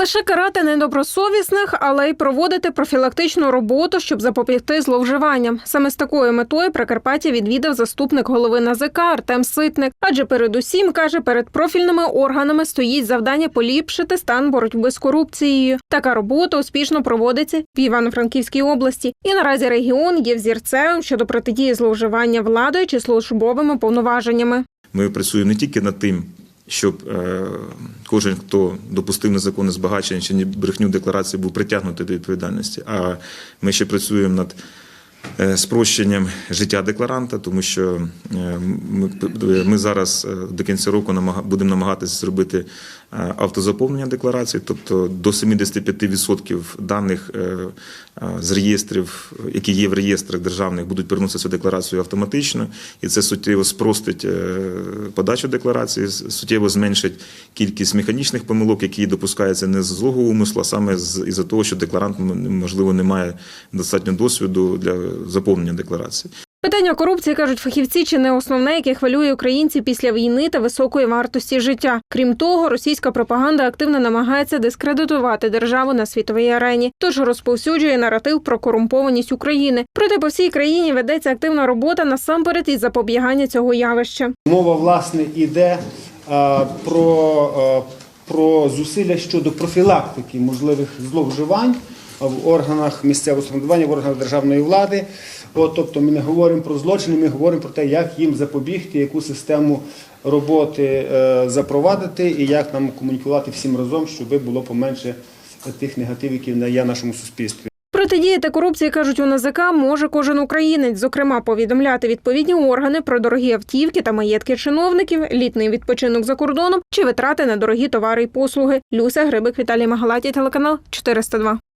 лише карати недобросовісних, але й проводити профілактичну роботу, щоб запобігти зловживанням. Саме з такою метою Прикарпаття відвідав заступник голови НАЗК Артем Ситник. Адже передусім каже, перед профільними органами стоїть завдання поліпшити стан боротьби з корупцією. Така робота успішно проводиться в Івано-Франківській області, і наразі регіон є взірцем щодо протидії зловживання владою чи службовими повноваженнями. Ми працюємо не тільки над тим, щоб е, кожен, хто допустив незаконне збагачення чи брехню декларації, був притягнутий до відповідальності. А ми ще працюємо над е, спрощенням життя декларанта, тому що е, ми, ми зараз до кінця року намага- будемо намагатися зробити автозаповнення декларації, тобто до 75% даних е, е, з реєстрів, які є в реєстрах державних, будуть переноситися в декларацію автоматично, і це суттєво спростить е, подачу декларації, суттєво зменшить кількість механічних помилок, які допускаються не з злого умислу, а саме з із-за того, що декларант можливо не має достатньо досвіду для заповнення декларації. Питання корупції кажуть фахівці, чи не основне, яке хвилює українців після війни та високої вартості життя. Крім того, російська пропаганда активно намагається дискредитувати державу на світовій арені, тож розповсюджує наратив про корумпованість України. Проте по всій країні ведеться активна робота насамперед із запобігання цього явища. Мова власне іде е, про, е, про зусилля щодо профілактики можливих зловживань в органах місцевого самоврядування, в органах державної влади. От, тобто ми не говоримо про злочини, ми говоримо про те, як їм запобігти, яку систему роботи е, запровадити і як нам комунікувати всім разом, щоб було поменше тих негативів, які є в нашому суспільстві. Протидіяти корупції, кажуть у НАЗК, може кожен українець, зокрема, повідомляти відповідні органи про дорогі автівки та маєтки чиновників, літний відпочинок за кордоном чи витрати на дорогі товари й послуги. Люся Грибик, Віталій Магалаті, телеканал 402.